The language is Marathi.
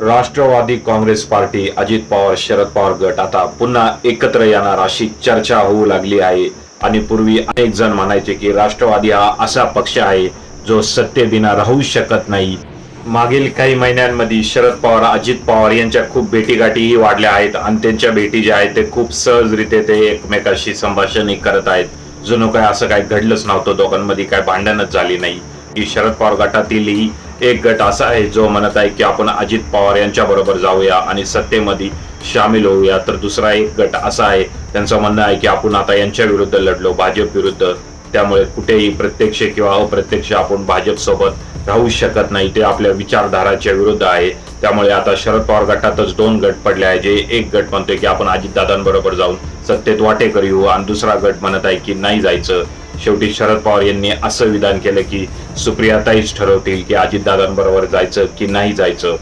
राष्ट्रवादी काँग्रेस पार्टी अजित पवार शरद पवार गट. आता पुन्हा एकत्र येणार अशी चर्चा होऊ लागली आहे. आणि पूर्वी अनेक जण म्हणायचे की राष्ट्रवादी हा असा पक्ष आहे जो सत्तेबिना राहू शकत नाही. मागील काही महिन्यांमध्ये शरद पवार अजित पवार यांच्या खूप भेटीगाठीही वाढल्या आहेत आणि त्यांच्या भेटी ज्या आहेत ते खूप सहजरित्या ते एकमेकाशी संभाषणही करत आहेत. जणू काय असं काय घडलंच नव्हतं. दोघांमध्ये काय भांडणच झाली नाही. की शरद पवार गटातीलही एक गट असा आहे जो म्हणत आहे की आपण अजित पवार यांच्या बरोबर जाऊया आणि सत्तेमध्ये सामील होऊया. तर दुसरा एक गट असा आहे त्यांचं म्हणणं आहे की आपण आता यांच्या विरुद्ध लढलो भाजप विरुद्ध. त्यामुळे कुठेही प्रत्यक्ष किंवा अप्रत्यक्ष आपण भाजप सोबत राहू शकत नाही. ते आपल्या विचारधाराच्या विरुद्ध आहे. त्यामुळे आता शरद पवार गटातच दोन गट पडले आहे जे एक गट म्हणतोय की आपण अजितदादांबरोबर जाऊन सत्तेत वाटेकर येऊ आणि दुसरा गट म्हणत आहे की नाही जायचं. शेवटी शरद पवार यांनी असं विधान केलं की सुप्रियाताईच ठरवतील की अजितदादांबरोबर जायचं की नाही जायचं.